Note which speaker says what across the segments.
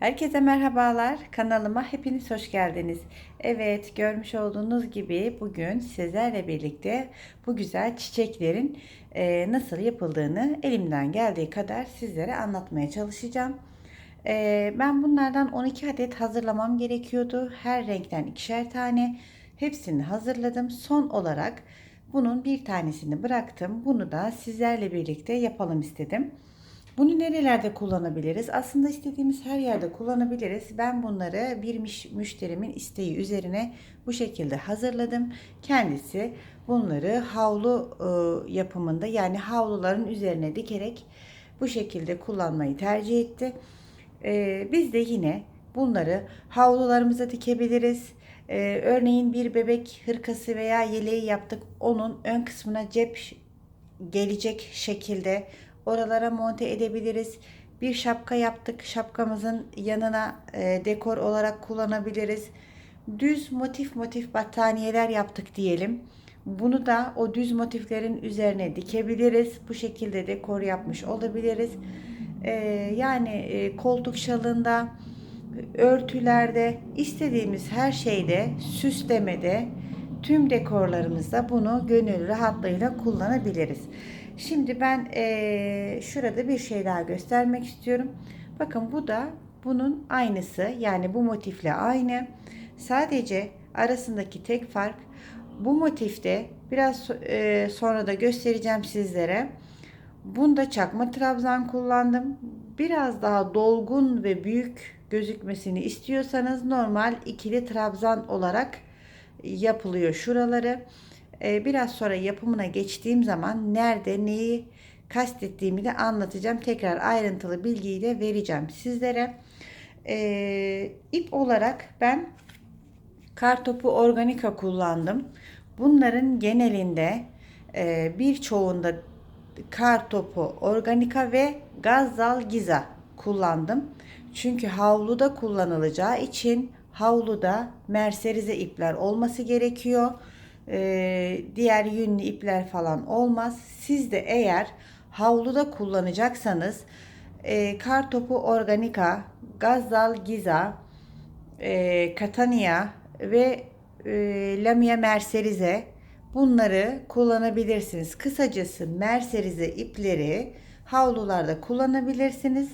Speaker 1: Herkese merhabalar. Kanalıma hepiniz hoş geldiniz. Evet, görmüş olduğunuz gibi bugün sizlerle birlikte bu güzel çiçeklerin e, nasıl yapıldığını elimden geldiği kadar sizlere anlatmaya çalışacağım. E, ben bunlardan 12 adet hazırlamam gerekiyordu. Her renkten ikişer tane. Hepsini hazırladım. Son olarak bunun bir tanesini bıraktım. Bunu da sizlerle birlikte yapalım istedim. Bunu nerelerde kullanabiliriz? Aslında istediğimiz her yerde kullanabiliriz. Ben bunları bir müşterimin isteği üzerine bu şekilde hazırladım. Kendisi bunları havlu e, yapımında yani havluların üzerine dikerek bu şekilde kullanmayı tercih etti. E, biz de yine bunları havlularımıza dikebiliriz. E, örneğin bir bebek hırkası veya yeleği yaptık. Onun ön kısmına cep gelecek şekilde oralara monte edebiliriz. Bir şapka yaptık. Şapkamızın yanına e, dekor olarak kullanabiliriz. Düz motif motif battaniyeler yaptık diyelim. Bunu da o düz motiflerin üzerine dikebiliriz. Bu şekilde dekor yapmış olabiliriz. E, yani e, koltuk şalında, örtülerde, istediğimiz her şeyde, süslemede, tüm dekorlarımızda bunu gönül rahatlığıyla kullanabiliriz. Şimdi ben ee, şurada bir şey daha göstermek istiyorum. Bakın bu da bunun aynısı. Yani bu motifle aynı. Sadece arasındaki tek fark bu motifte biraz e, sonra da göstereceğim sizlere. Bunda çakma trabzan kullandım. Biraz daha dolgun ve büyük gözükmesini istiyorsanız normal ikili trabzan olarak yapılıyor şuraları. Ee, biraz sonra yapımına geçtiğim zaman nerede neyi kastettiğimi de anlatacağım. Tekrar ayrıntılı bilgiyi de vereceğim sizlere. Ee, ip olarak ben kartopu organika kullandım. Bunların genelinde e, birçoğunda kartopu organika ve gazzal giza kullandım. Çünkü havluda kullanılacağı için havluda merserize ipler olması gerekiyor e, diğer yünlü ipler falan olmaz. Siz de eğer havluda kullanacaksanız e, kar topu organika, gazzal giza, e, katania ve e, lamia merserize bunları kullanabilirsiniz. Kısacası merserize ipleri havlularda kullanabilirsiniz.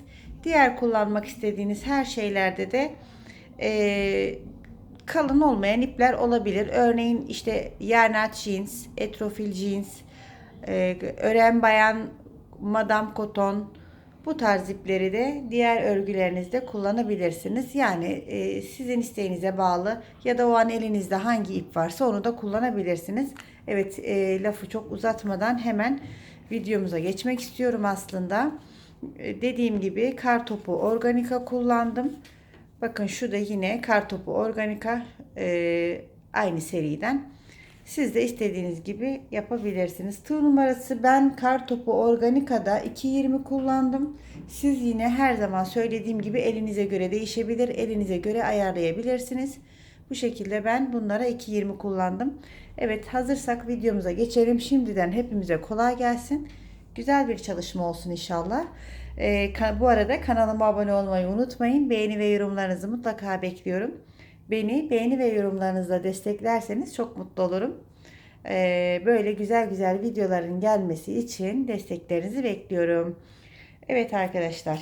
Speaker 1: Diğer kullanmak istediğiniz her şeylerde de e, kalın olmayan ipler olabilir. Örneğin işte yarnat jeans, etrofil jeans, e, ören bayan, madam koton bu tarz ipleri de diğer örgülerinizde kullanabilirsiniz. Yani e, sizin isteğinize bağlı ya da o an elinizde hangi ip varsa onu da kullanabilirsiniz. Evet e, lafı çok uzatmadan hemen videomuza geçmek istiyorum aslında. E, dediğim gibi kar topu organika kullandım. Bakın şu da yine kartopu organika e, aynı seriden. Siz de istediğiniz gibi yapabilirsiniz. Tığ numarası ben kartopu organikada 2.20 kullandım. Siz yine her zaman söylediğim gibi elinize göre değişebilir. Elinize göre ayarlayabilirsiniz. Bu şekilde ben bunlara 2.20 kullandım. Evet hazırsak videomuza geçelim. Şimdiden hepimize kolay gelsin. Güzel bir çalışma olsun inşallah. Ee, bu arada kanalıma abone olmayı unutmayın. Beğeni ve yorumlarınızı mutlaka bekliyorum. Beni beğeni ve yorumlarınızla desteklerseniz çok mutlu olurum. Ee, böyle güzel güzel videoların gelmesi için desteklerinizi bekliyorum. Evet arkadaşlar.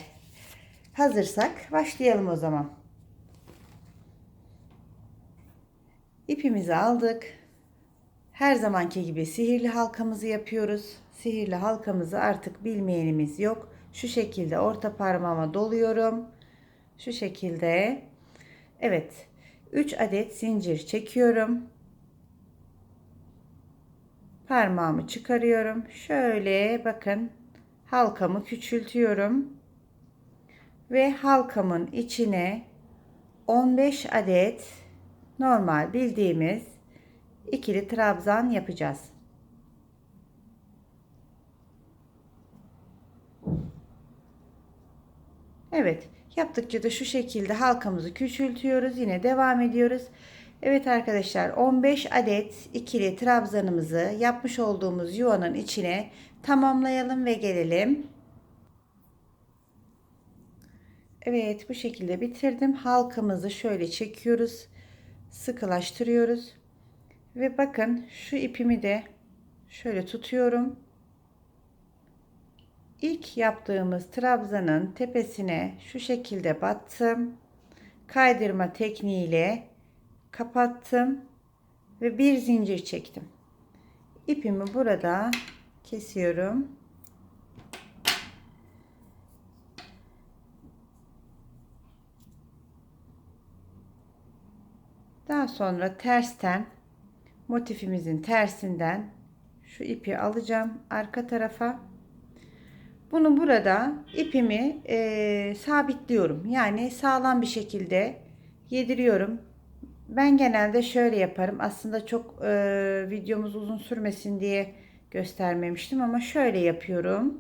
Speaker 1: Hazırsak başlayalım o zaman. İpimizi aldık. Her zamanki gibi sihirli halkamızı yapıyoruz. Sihirli halkamızı artık bilmeyenimiz yok. Şu şekilde orta parmağıma doluyorum. Şu şekilde. Evet. 3 adet zincir çekiyorum. Parmağımı çıkarıyorum. Şöyle bakın halkamı küçültüyorum. Ve halkamın içine 15 adet normal bildiğimiz ikili trabzan yapacağız. Evet yaptıkça da şu şekilde halkamızı küçültüyoruz. Yine devam ediyoruz. Evet arkadaşlar 15 adet ikili trabzanımızı yapmış olduğumuz yuvanın içine tamamlayalım ve gelelim. Evet bu şekilde bitirdim. Halkamızı şöyle çekiyoruz. Sıkılaştırıyoruz. Ve bakın şu ipimi de şöyle tutuyorum. İlk yaptığımız trabzanın tepesine şu şekilde battım. Kaydırma tekniğiyle kapattım ve bir zincir çektim. İpimi burada kesiyorum. Daha sonra tersten motifimizin tersinden şu ipi alacağım arka tarafa. Bunu burada ipimi e, sabitliyorum. Yani sağlam bir şekilde yediriyorum. Ben genelde şöyle yaparım. Aslında çok e, videomuz uzun sürmesin diye göstermemiştim ama şöyle yapıyorum.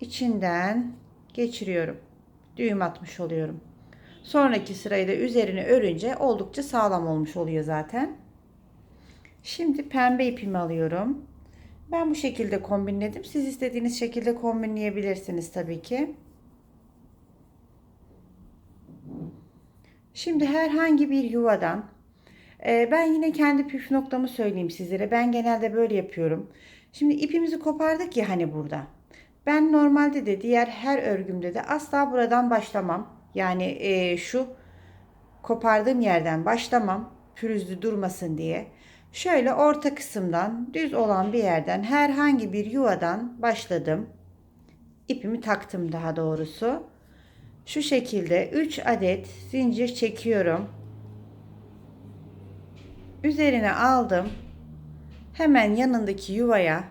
Speaker 1: İçinden geçiriyorum. Düğüm atmış oluyorum. Sonraki sırayı da üzerine örünce oldukça sağlam olmuş oluyor zaten. Şimdi pembe ipimi alıyorum. Ben bu şekilde kombinledim. Siz istediğiniz şekilde kombinleyebilirsiniz tabii ki. Şimdi herhangi bir yuvadan e, ben yine kendi püf noktamı söyleyeyim sizlere. Ben genelde böyle yapıyorum. Şimdi ipimizi kopardık ya hani burada. Ben normalde de diğer her örgümde de asla buradan başlamam. Yani e, şu kopardığım yerden başlamam. Pürüzlü durmasın diye. Şöyle orta kısımdan düz olan bir yerden herhangi bir yuvadan başladım. İpimi taktım daha doğrusu. Şu şekilde 3 adet zincir çekiyorum. Üzerine aldım. Hemen yanındaki yuvaya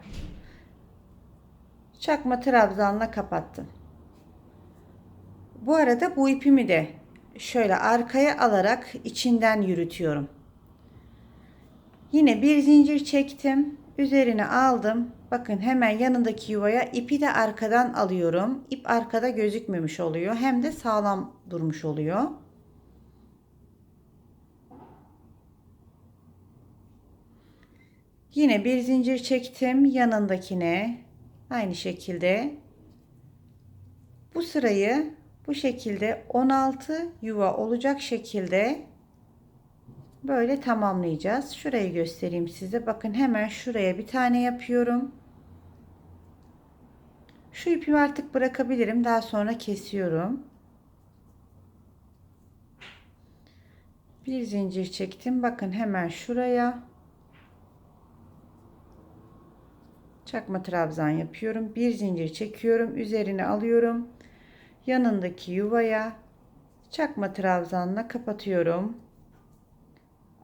Speaker 1: çakma trabzanla kapattım. Bu arada bu ipimi de şöyle arkaya alarak içinden yürütüyorum. Yine bir zincir çektim. Üzerine aldım. Bakın hemen yanındaki yuvaya ipi de arkadan alıyorum. İp arkada gözükmemiş oluyor. Hem de sağlam durmuş oluyor. Yine bir zincir çektim yanındakine. Aynı şekilde bu sırayı bu şekilde 16 yuva olacak şekilde böyle tamamlayacağız. Şurayı göstereyim size. Bakın hemen şuraya bir tane yapıyorum. Şu ipimi artık bırakabilirim. Daha sonra kesiyorum. Bir zincir çektim. Bakın hemen şuraya çakma trabzan yapıyorum. Bir zincir çekiyorum. Üzerine alıyorum. Yanındaki yuvaya çakma trabzanla kapatıyorum.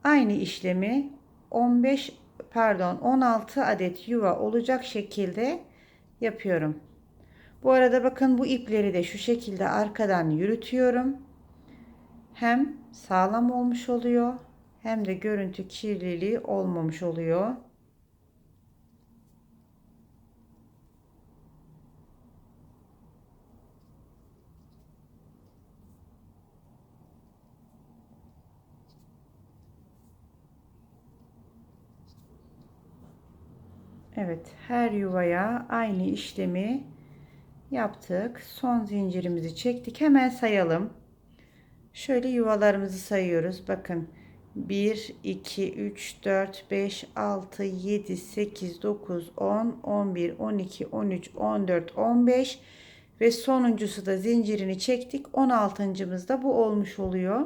Speaker 1: Aynı işlemi 15 pardon 16 adet yuva olacak şekilde yapıyorum. Bu arada bakın bu ipleri de şu şekilde arkadan yürütüyorum. Hem sağlam olmuş oluyor hem de görüntü kirliliği olmamış oluyor. Evet, her yuvaya aynı işlemi yaptık. Son zincirimizi çektik. Hemen sayalım. Şöyle yuvalarımızı sayıyoruz. Bakın 1, 2, 3, 4, 5, 6, 7, 8, 9, 10, 11, 12, 13, 14, 15 ve sonuncusu da zincirini çektik. 16. da bu olmuş oluyor.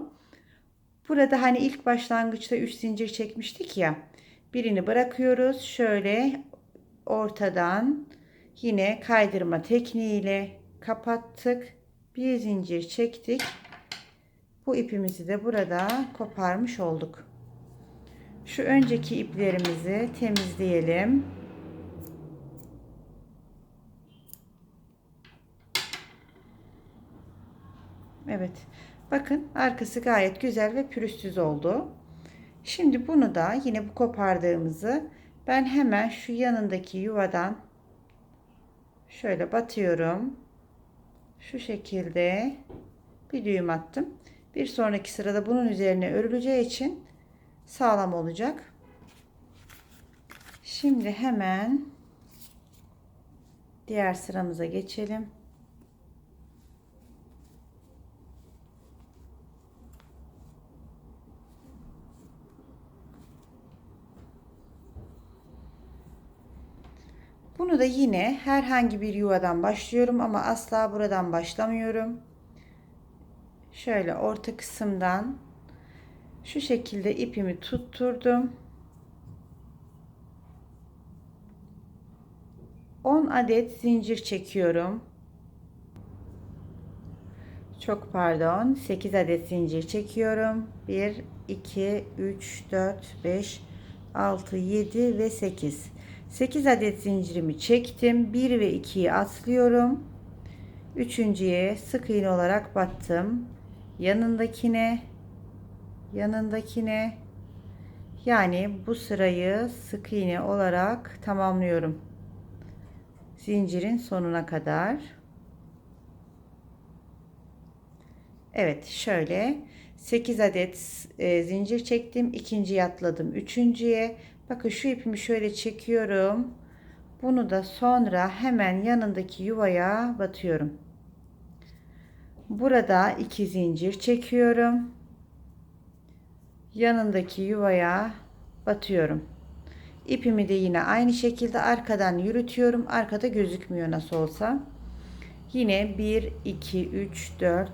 Speaker 1: Burada hani ilk başlangıçta 3 zincir çekmiştik ya. Birini bırakıyoruz. Şöyle ortadan yine kaydırma tekniğiyle kapattık. Bir zincir çektik. Bu ipimizi de burada koparmış olduk. Şu önceki iplerimizi temizleyelim. Evet. Bakın arkası gayet güzel ve pürüzsüz oldu. Şimdi bunu da yine bu kopardığımızı ben hemen şu yanındaki yuvadan şöyle batıyorum. Şu şekilde bir düğüm attım. Bir sonraki sırada bunun üzerine örüleceği için sağlam olacak. Şimdi hemen diğer sıramıza geçelim. Bunu da yine herhangi bir yuvadan başlıyorum ama asla buradan başlamıyorum. Şöyle orta kısımdan şu şekilde ipimi tutturdum. 10 adet zincir çekiyorum. Çok pardon. 8 adet zincir çekiyorum. 1 2 3 4 5 6 7 ve 8. 8 adet zincirimi çektim. 1 ve 2'yi atlıyorum. Üçüncüye sık iğne olarak battım. Yanındakine yanındakine yani bu sırayı sık iğne olarak tamamlıyorum. Zincirin sonuna kadar. Evet şöyle 8 adet e, zincir çektim. ikinciyi atladım. Üçüncüye bakın şu ipimi şöyle çekiyorum. Bunu da sonra hemen yanındaki yuvaya batıyorum. Burada iki zincir çekiyorum. Yanındaki yuvaya batıyorum. İpimi de yine aynı şekilde arkadan yürütüyorum. Arkada gözükmüyor nasıl olsa. Yine 1 2 3 4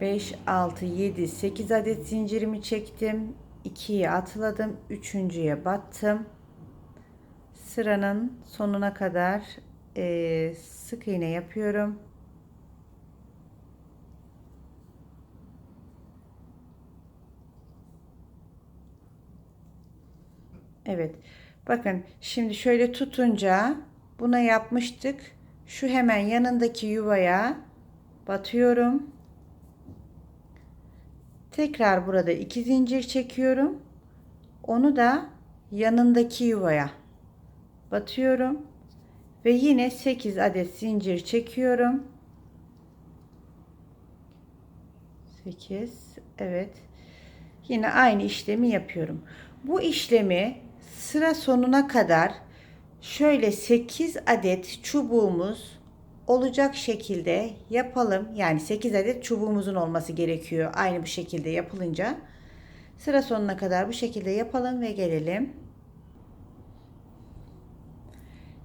Speaker 1: 5 6 7 8 adet zincirimi çektim. 2'yi atladım. Üçüncüye battım. Sıranın sonuna kadar e, sık iğne yapıyorum. Evet. Bakın şimdi şöyle tutunca buna yapmıştık. Şu hemen yanındaki yuvaya batıyorum. Tekrar burada iki zincir çekiyorum. Onu da yanındaki yuvaya batıyorum. Ve yine 8 adet zincir çekiyorum. 8 evet. Yine aynı işlemi yapıyorum. Bu işlemi sıra sonuna kadar şöyle 8 adet çubuğumuz olacak şekilde yapalım. Yani 8 adet çubuğumuzun olması gerekiyor. Aynı bu şekilde yapılınca. Sıra sonuna kadar bu şekilde yapalım ve gelelim.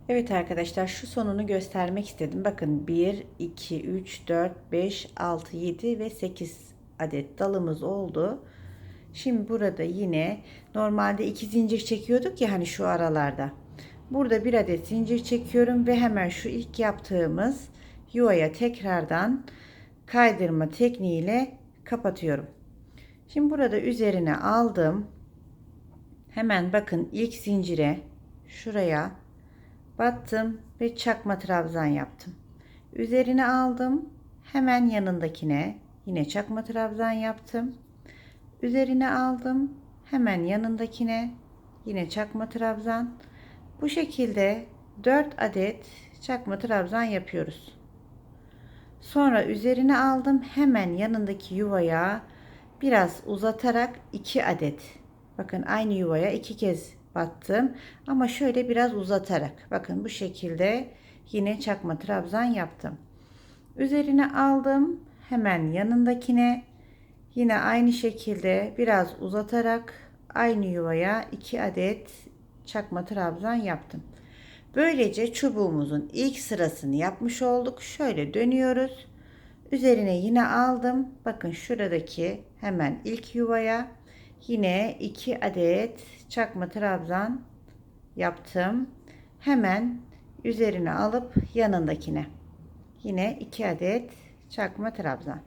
Speaker 1: Evet arkadaşlar şu sonunu göstermek istedim. Bakın 1, 2, 3, 4, 5, 6, 7 ve 8 adet dalımız oldu. Şimdi burada yine normalde iki zincir çekiyorduk ya hani şu aralarda. Burada bir adet zincir çekiyorum ve hemen şu ilk yaptığımız yuvaya tekrardan kaydırma tekniğiyle kapatıyorum. Şimdi burada üzerine aldım. Hemen bakın ilk zincire şuraya battım ve çakma trabzan yaptım. Üzerine aldım. Hemen yanındakine yine çakma trabzan yaptım. Üzerine aldım. Hemen yanındakine yine çakma trabzan. Bu şekilde 4 adet çakma trabzan yapıyoruz. Sonra üzerine aldım. Hemen yanındaki yuvaya biraz uzatarak 2 adet. Bakın aynı yuvaya iki kez battım. Ama şöyle biraz uzatarak. Bakın bu şekilde yine çakma trabzan yaptım. Üzerine aldım. Hemen yanındakine Yine aynı şekilde biraz uzatarak aynı yuvaya 2 adet çakma trabzan yaptım. Böylece çubuğumuzun ilk sırasını yapmış olduk. Şöyle dönüyoruz. Üzerine yine aldım. Bakın şuradaki hemen ilk yuvaya yine 2 adet çakma trabzan yaptım. Hemen üzerine alıp yanındakine yine 2 adet çakma trabzan.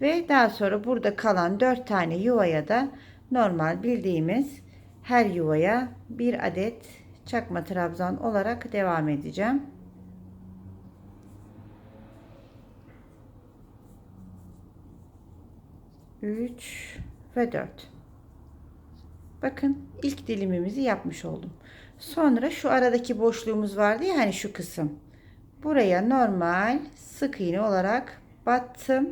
Speaker 1: Ve daha sonra burada kalan 4 tane yuvaya da normal bildiğimiz her yuvaya bir adet çakma trabzan olarak devam edeceğim. Üç ve dört. Bakın ilk dilimimizi yapmış oldum. Sonra şu aradaki boşluğumuz vardı ya hani şu kısım. Buraya normal sık iğne olarak battım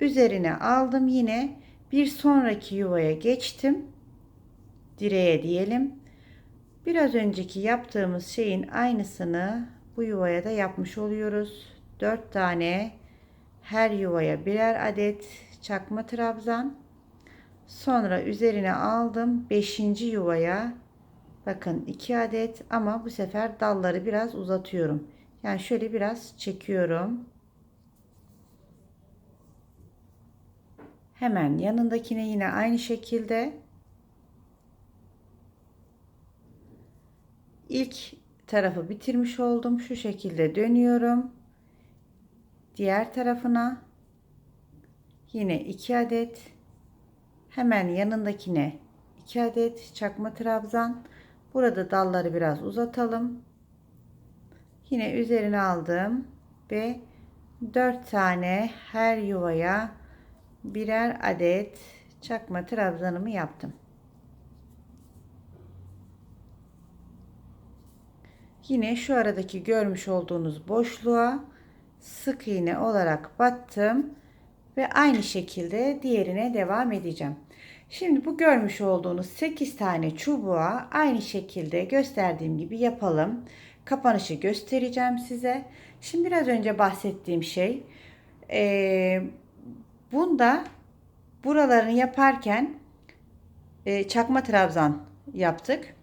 Speaker 1: Üzerine aldım yine bir sonraki yuvaya geçtim. Direğe diyelim. Biraz önceki yaptığımız şeyin aynısını bu yuvaya da yapmış oluyoruz. 4 tane her yuvaya birer adet çakma trabzan. Sonra üzerine aldım 5. yuvaya Bakın 2 adet ama bu sefer dalları biraz uzatıyorum. Yani şöyle biraz çekiyorum. Hemen yanındakine yine aynı şekilde ilk tarafı bitirmiş oldum. Şu şekilde dönüyorum. Diğer tarafına yine 2 adet hemen yanındakine 2 adet çakma trabzan. Burada dalları biraz uzatalım. Yine üzerine aldım ve 4 tane her yuvaya birer adet çakma trabzanımı yaptım. Yine şu aradaki görmüş olduğunuz boşluğa sık iğne olarak battım ve aynı şekilde diğerine devam edeceğim. Şimdi bu görmüş olduğunuz 8 tane çubuğa aynı şekilde gösterdiğim gibi yapalım. Kapanışı göstereceğim size. Şimdi biraz önce bahsettiğim şey e, bunda buralarını yaparken e, çakma trabzan yaptık.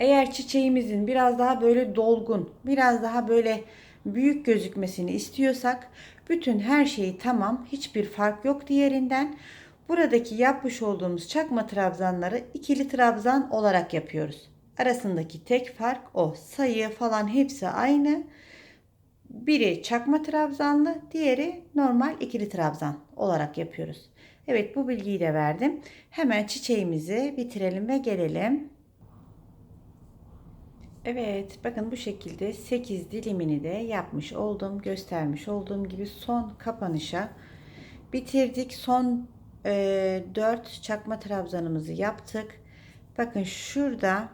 Speaker 1: Eğer çiçeğimizin biraz daha böyle dolgun, biraz daha böyle büyük gözükmesini istiyorsak bütün her şeyi tamam, hiçbir fark yok diğerinden. Buradaki yapmış olduğumuz çakma trabzanları ikili trabzan olarak yapıyoruz. Arasındaki tek fark o. Sayı falan hepsi aynı. Biri çakma trabzanlı, diğeri normal ikili trabzan olarak yapıyoruz. Evet bu bilgiyi de verdim. Hemen çiçeğimizi bitirelim ve gelelim. Evet bakın bu şekilde 8 dilimini de yapmış oldum. Göstermiş olduğum gibi son kapanışa bitirdik. Son e, 4 çakma trabzanımızı yaptık. Bakın şurada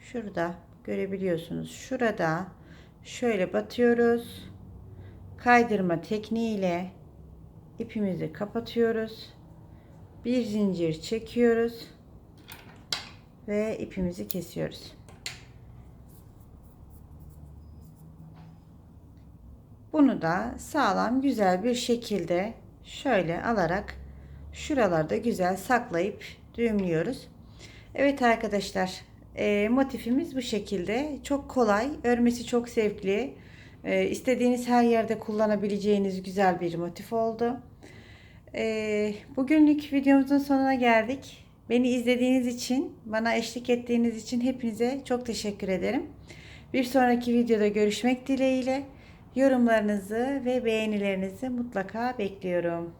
Speaker 1: şurada görebiliyorsunuz. Şurada şöyle batıyoruz. Kaydırma tekniğiyle ipimizi kapatıyoruz. Bir zincir çekiyoruz ve ipimizi kesiyoruz. Bunu da sağlam güzel bir şekilde şöyle alarak şuralarda güzel saklayıp düğümlüyoruz. Evet arkadaşlar e, motifimiz bu şekilde. Çok kolay. Örmesi çok zevkli. E, istediğiniz her yerde kullanabileceğiniz güzel bir motif oldu. E, bugünlük videomuzun sonuna geldik. Beni izlediğiniz için, bana eşlik ettiğiniz için hepinize çok teşekkür ederim. Bir sonraki videoda görüşmek dileğiyle. Yorumlarınızı ve beğenilerinizi mutlaka bekliyorum.